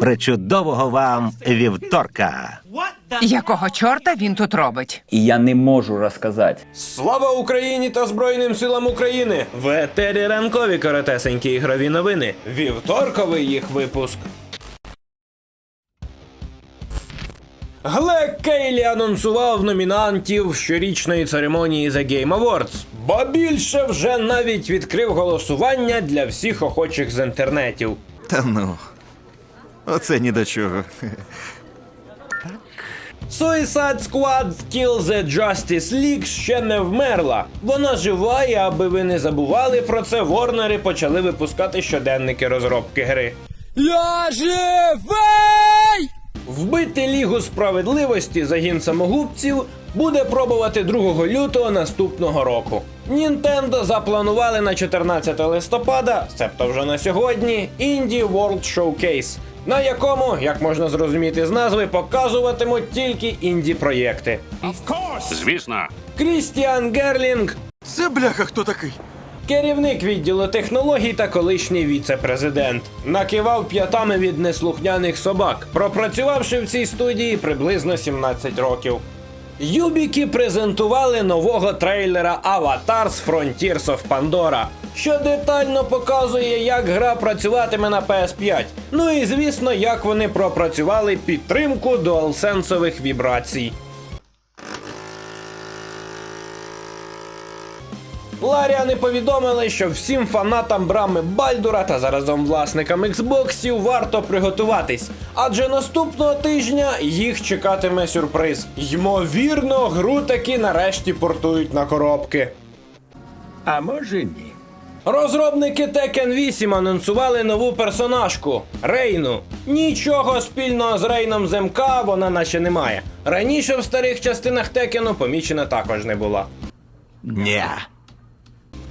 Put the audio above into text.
Причудового вам вівторка. Якого чорта він тут робить? І я не можу розказати. Слава Україні та Збройним силам України! В етері ранкові коротесенькі ігрові новини. Вівторковий їх випуск. Глек Кейлі анонсував номінантів щорічної церемонії The Game Awards. Ба більше вже навіть відкрив голосування для всіх охочих з інтернетів. Та ну. Оце ні до чого. Suicide Squad Kill the Justice League ще не вмерла. Вона жива, і аби ви не забували про це, Ворнери почали випускати щоденники розробки гри. Я живий! Вбити Лігу справедливості загін самогубців буде пробувати 2 лютого наступного року. Нінтендо запланували на 14 листопада, себто вже на сьогодні, Indie World Showcase, на якому, як можна зрозуміти з назви, показуватимуть тільки інді проєкти. Звісно. Крістіан Герлінг, Це бляха хто такий? керівник відділу технологій та колишній віце-президент, накивав п'ятами від неслухняних собак, пропрацювавши в цій студії приблизно 17 років. Юбіки презентували нового трейлера Avatars Frontiers of Pandora, що детально показує, як гра працюватиме на PS5. Ну і звісно, як вони пропрацювали підтримку дуалсенсових вібрацій. Ларіани повідомили, що всім фанатам брами Бальдура та заразом власникам Xboxів варто приготуватись, адже наступного тижня їх чекатиме сюрприз. Ймовірно, гру таки нарешті портують на коробки. А може ні. Розробники Tekken 8 анонсували нову персонажку Рейну. Нічого спільного з Рейном з МК вона наче не має. Раніше в старих частинах Текену помічена також не була. Ня.